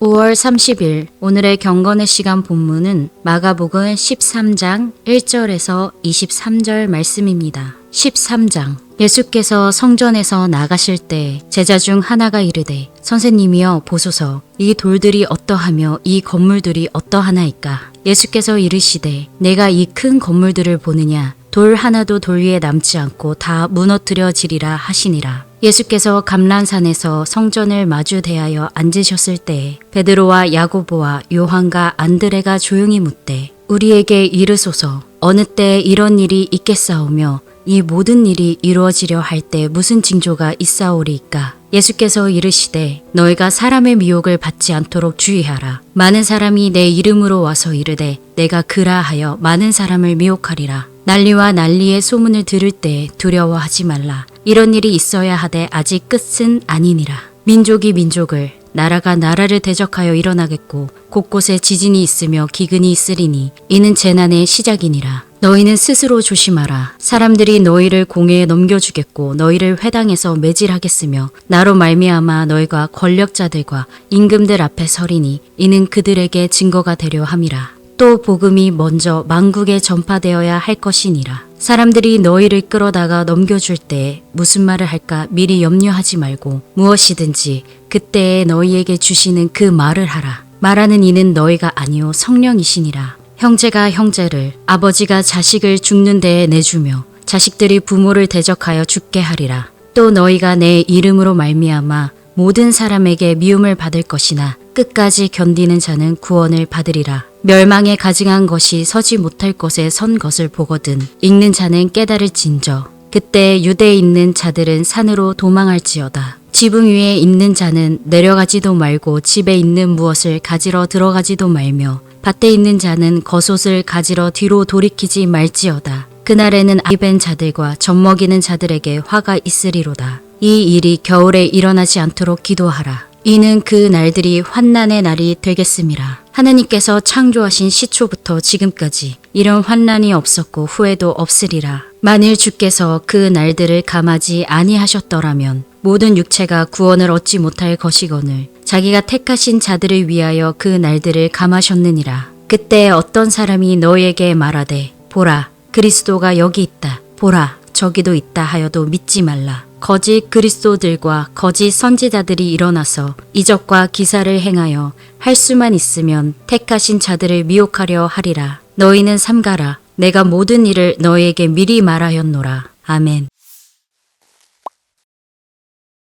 5월 30일 오늘의 경건의 시간 본문은 마가복음 13장 1절에서 23절 말씀입니다. 13장. 예수께서 성전에서 나가실 때 제자 중 하나가 이르되 선생님이여 보소서. 이 돌들이 어떠하며 이 건물들이 어떠하나이까? 예수께서 이르시되 내가 이 큰 건물들을 보느냐 돌 하나도 돌 위에 남지 않고 다 무너뜨려지리라 하시니라. 예수께서 감란산에서 성전을 마주 대하여 앉으셨을 때 베드로와 야고보와 요한과 안드레가 조용히 묻되 우리에게 이르소서 어느 때 이런 일이 있겠사오며 이 모든 일이 이루어지려 할 때 무슨 징조가 있사오리이까? 예수께서 이르시되 너희가 사람의 미혹을 받지 않도록 주의하라. 많은 사람이 내 이름으로 와서 이르되 내가 그라 하여 많은 사람을 미혹하리라 난리와 난리의 소문을 들을 때 두려워하지 말라. 이런 일이 있어야 하되 아직 끝은 아니니라. 민족이 민족을, 나라가 나라를 대적하여 일어나겠고 곳곳에 지진이 있으며 기근이 있으리니 이는 재난의 시작이니라. 너희는 스스로 조심하라. 사람들이 너희를 공회에 넘겨주겠고 너희를 회당에서 매질하겠으며 나로 말미암아 너희가 권력자들과 임금들 앞에 서리니 이는 그들에게 증거가 되려 함이라. 또 복음이 먼저 만국에 전파되어야 할 것이니라. 사람들이 너희를 끌어다가 넘겨줄 때 무슨 말을 할까 미리 염려하지 말고 무엇이든지 그때에 너희에게 주시는 그 말을 하라. 말하는 이는 너희가 아니요 성령이시니라. 형제가 형제를 아버지가 자식을 죽는 데에 내주며 자식들이 부모를 대적하여 죽게 하리라. 또 너희가 내 이름으로 말미암아 모든 사람에게 미움을 받을 것이나 끝까지 견디는 자는 구원을 받으리라. 멸망에 가증한 것이 서지 못할 곳에 선 것을 보거든 읽는 자는 깨달을 진저 그때 유대에 있는 자들은 산으로 도망할지어다. 지붕 위에 있는 자는 내려가지도 말고 집에 있는 무엇을 가지러 들어가지도 말며 밭에 있는 자는 겉옷을 가지러 뒤로 돌이키지 말지어다. 그날에는 아이벤 자들과 젖먹이는 자들에게 화가 있으리로다. 이 일이 겨울에 일어나지 않도록 기도하라. 이는 그 날들이 환난의 날이 되겠음이라. 하나님께서 창조하신 시초부터 지금까지 이런 환난이 없었고 후에도 없으리라. 만일 주께서 그 날들을 감하지 아니하셨더라면 모든 육체가 구원을 얻지 못할 것이거늘 자기가 택하신 자들을 위하여 그 날들을 감하셨느니라. 그때 어떤 사람이 너희에게 말하되 보라 그리스도가 여기 있다. 보라 저기도 있다 하여도 믿지 말라. 거짓 그리스도들과 거짓 선지자들이 일어나서 이적과 기사를 행하여 할 수만 있으면 택하신 자들을 미혹하려 하리라. 너희는 삼가라. 내가 모든 일을 너희에게 미리 말하였노라. 아멘.